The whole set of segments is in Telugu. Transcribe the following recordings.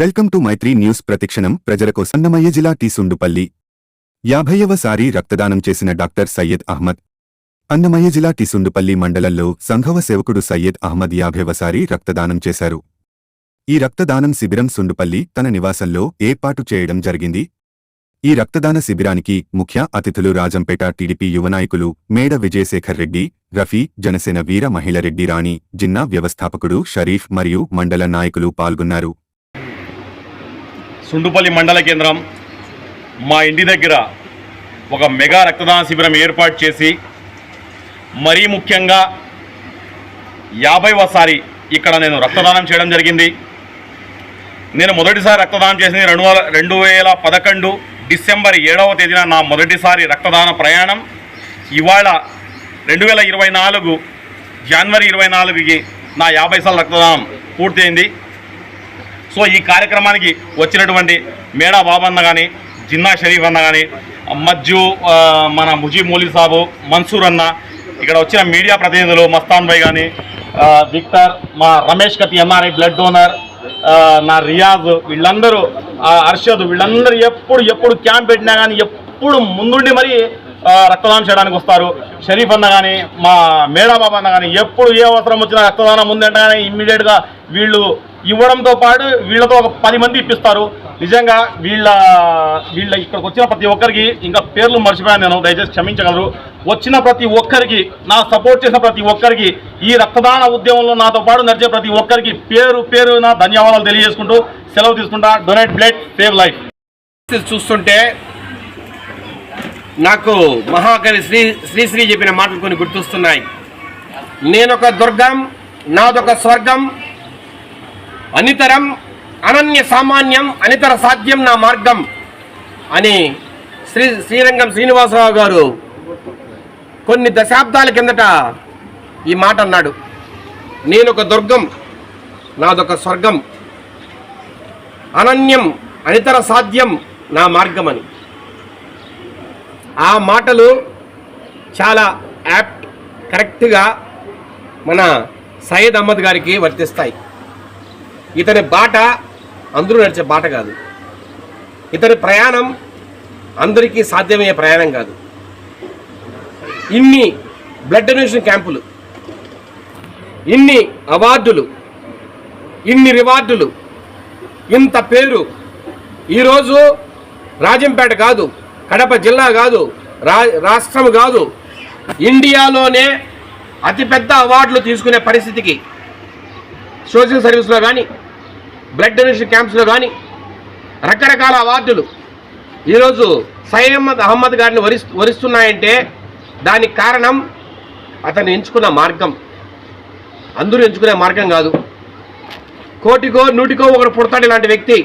Welcome to Maitri news ప్రతిక్షణం. ప్రజలకు సన్నమయ్య జిల్లా టీ సుండుపల్లి. యాభైవ సారి రక్తదానం చేసిన డాక్టర్ సయ్యద్ అహ్మద్. అన్నమయ్య జిల్లా టీ సుండుపల్లి మండలంలో సంఘవ సేవకుడు సయ్యద్ అహ్మద్ యాభైవసారి రక్తదానం చేశారు. ఈ రక్తదానం శిబిరం సుండుపల్లి తన నివాసంలో ఏర్పాటు చేయడం జరిగింది. ఈ రక్తదాన శిబిరానికి ముఖ్య అతిథులు రాజంపేట టీడీపీ యువనాయకులు మేడ విజయశేఖర్ రెడ్డి రఫీ జనసేన వీర మహిళ రెడ్డి రాణి జిన్నా వ్యవస్థాపకుడు షరీఫ్ మరియు మండల నాయకులు పాల్గొన్నారు. సుండుపల్లి మండల కేంద్రం మా ఇంటి దగ్గర ఒక మెగా రక్తదాన శిబిరం ఏర్పాటు చేసి మరీ ముఖ్యంగా యాభైవసారి ఇక్కడ నేను రక్తదానం చేయడం జరిగింది. నేను మొదటిసారి రక్తదానం చేసింది రెండు వేల రెండు వేల పదకొండు డిసెంబర్ ఏడవ తేదీన నా మొదటిసారి రక్తదాన ప్రయాణం. ఇవాళ రెండు వేల ఇరవై నాలుగు జనవరి ఇరవై నాలుగుకి నా యాభై సార్లు రక్తదానం పూర్తయింది. సో ఈ కార్యక్రమానికి వచ్చినటువంటి మేడా బాబన్న కానీ జిన్నా షరీఫ్ అన్న కానీ మజ్జు మన ముజీబ్ మౌలి సాబు మన్సూర్ అన్న ఇక్కడ వచ్చిన మీడియా ప్రతినిధులు మస్తాన్ భాయ్ కానీ విక్టర్ మా రమేష్ కతి ఎంఆర్ఐ బ్లడ్ డోనర్ నా రియాజ్ వీళ్ళందరూ అర్షద్ వీళ్ళందరూ ఎప్పుడు ఎప్పుడు క్యాంప్ పెట్టినా కానీ ఎప్పుడు ముందుండి మరి రక్తదానం చేయడానికి వస్తారు. షరీఫ్ అన్న కానీ మా మేడాబాబా అన్న కానీ ఎప్పుడు ఏ అవసరం వచ్చినా రక్తదానం ముందంటే కానీ ఇమ్మీడియట్గా వీళ్ళు ఇవ్వడంతో పాటు వీళ్ళతో ఒక పది మంది ఇప్పిస్తారు. నిజంగా వీళ్ళ వీళ్ళ ఇక్కడికి వచ్చిన ప్రతి ఒక్కరికి ఇంకా పేర్లు మర్చిపోయాను నేను దయచేసి క్షమించగలరు. వచ్చిన ప్రతి ఒక్కరికి నా సపోర్ట్ చేసిన ప్రతి ఒక్కరికి ఈ రక్తదాన ఉద్యమంలో నాతో పాటు నడిచే ప్రతి ఒక్కరికి పేరు పేరు నా ధన్యవాదాలు తెలియజేసుకుంటూ సెలవు తీసుకుంటా. డొనేట్ బ్లడ్ సేవ్ లైఫ్ చూస్తుంటే నాకు మహాకవి శ్రీ శ్రీశ్రీ చెప్పిన మాటలు కొన్ని గుర్తొస్తున్నాయి. నేనొక దుర్గం నాదొక స్వర్గం అనితరం అనన్య సామాన్యం అనితర సాధ్యం నా మార్గం అని శ్రీ శ్రీరంగం శ్రీనివాసరావు గారు కొన్ని దశాబ్దాల కిందట ఈ మాట అన్నాడు. నేనొక దుర్గం నాదొక స్వర్గం. అనన్యం అనితర సాధ్యం నా మార్గం అని ఆ మాటలు చాలా యాప్ట్ కరెక్ట్గా మన సయ్యద్ అహ్మద్ గారికి వర్తిస్తాయి. ఇతని బాట అందరూ నడిచే బాట కాదు. ఇతని ప్రయాణం అందరికీ సాధ్యమయ్యే ప్రయాణం కాదు. ఇన్ని బ్లడ్ డొనేషన్ క్యాంపులు ఇన్ని అవార్డులు ఇన్ని రివార్డులు ఇంత పేరు ఈరోజు రాజంపేట కాదు కడప జిల్లా కాదు రా రాష్ట్రం కాదు ఇండియాలోనే అతిపెద్ద అవార్డులు తీసుకునే పరిస్థితికి సోషల్ సర్వీస్లో కానీ బ్లడ్ డొనేషన్ క్యాంప్స్లో కానీ రకరకాల అవార్డులు ఈరోజు సయ్యమ్మద్ అహ్మద్ గారిని వరి వరిస్తున్నాయంటే దానికి కారణం అతను ఎంచుకున్న మార్గం. అందరూ ఎంచుకునే మార్గం కాదు. కోటికో నూటికో ఒకడు పుడతాడు ఇలాంటి వ్యక్తి.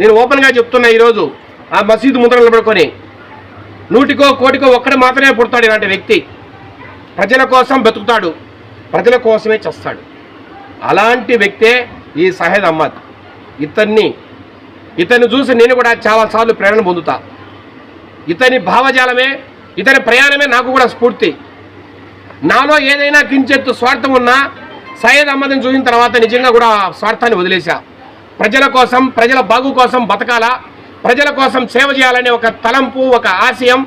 నేను ఓపెన్గా చెప్తున్నా ఈరోజు ఆ మసీదు ముందర నిలబడుకొని నూటికో కోటికో ఒక్కడు మాత్రమే పుడతాడు ఇలాంటి వ్యక్తి. ప్రజల కోసం బతుకుతాడు ప్రజల కోసమే చేస్తాడు. అలాంటి వ్యక్తే ఈ సహేద్ అహ్మద్. ఇతన్ని ఇతన్ని చూసి నేను కూడా చాలాసార్లు ప్రేరణ పొందుతా. ఇతని భావజాలమే ఇతని ప్రయాణమే నాకు కూడా స్ఫూర్తి. నాలో ఏదైనా కించెత్తు స్వార్థం ఉన్నా సయ్యద్ అహ్మద్ని చూసిన తర్వాత నిజంగా కూడా స్వార్థాన్ని వదిలేశా. ప్రజల కోసం ప్రజల బాగు కోసం బతకాల? ప్రజల కోసం సేవ చేయాలనే ఒక తలంపు ఒక ఆశయం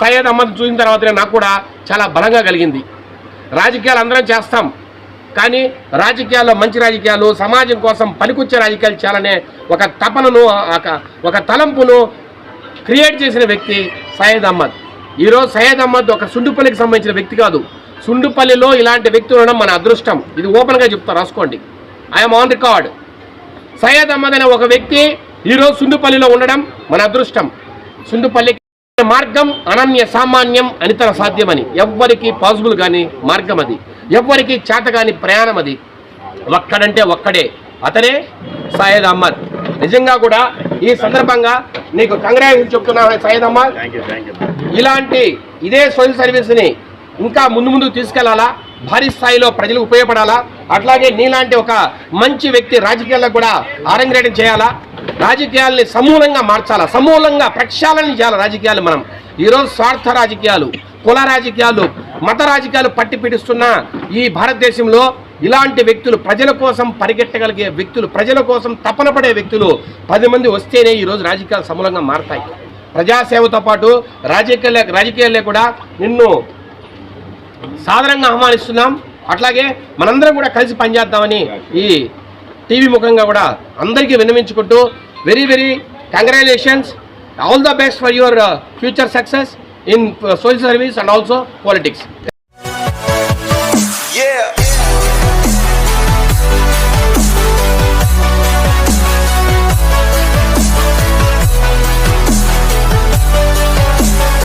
సయ్యద్ అహ్మద్ చూసిన తర్వాతనే నాకు కూడా చాలా బలంగా కలిగింది. రాజకీయాలు అందరం చేస్తాం. కానీ రాజకీయాల్లో మంచి రాజకీయాలు సమాజం కోసం పనికొచ్చే రాజకీయాలు చేయాలనే ఒక తపనను ఒక ఒక తలంపును క్రియేట్ చేసిన వ్యక్తి సయ్యద్ అహ్మద్. ఈరోజు సయ్యద్ అహ్మద్ ఒక సుండుపల్లికి సంబంధించిన వ్యక్తి కాదు. సుండుపల్లిలో ఇలాంటి వ్యక్తి ఉండడం మన అదృష్టం. ఇది ఓపెన్గా చెప్తా రాసుకోండి. I'm on record Syed Ahmed అనే ఒక వ్యక్తి ఈరోజు సుండుపల్లిలో ఉండడం మన అదృష్టం. సుండుపల్లి మార్గం అనన్య సామాన్యం అనితర సాధ్యమని. ఎవ్వరికి పాసిబుల్ కానీ మార్గం అది. ఎవ్వరికి చేత కాని ప్రయాణం అది. ఒక్కడంటే ఒక్కడే. అతనే సయ్యద్ అహ్మద్. నిజంగా కూడా ఈ సందర్భంగా నీకు కంగ్రాచులేషన్ చెప్తున్నా సయ్యదమ్మ ఇలాంటి ఇదే సోషల్ సర్వీస్ని ఇంకా ముందు ముందుకు తీసుకెళ్ళాలా? భారీ స్థాయిలో ప్రజలకు ఉపయోగపడాలా? అట్లాగే నీలాంటి ఒక మంచి వ్యక్తి రాజకీయాల్లో కూడా ఆరంగేటం చేయాలా? రాజకీయాల్ని సమూలంగా మార్చాలా? సమూలంగా ప్రక్షాళన చేయాలి రాజకీయాలు మనం? ఈరోజు స్వార్థ రాజకీయాలు కుల రాజకీయాలు మత రాజకీయాలు పట్టి పీడిస్తున్న ఈ భారతదేశంలో ఇలాంటి వ్యక్తులు ప్రజల కోసం పరిగెట్టగలిగే వ్యక్తులు ప్రజల కోసం తపన పడే వ్యక్తులు పది మంది వస్తేనే ఈరోజు రాజకీయాలు సమూలంగా మారతాయి. ప్రజాసేవతో పాటు రాజకీయాలే రాజకీయాలే కూడా నిన్ను సాధారణంగా ఆహ్వానిస్తున్నాం అట్లాగే మనందరం కూడా కలిసి పనిచేద్దామని ఈ టీవీ ముఖంగా కూడా అందరికీ విన్నవించుకుంటూ very very congratulations all the best for your future success in uh, social service and also politics.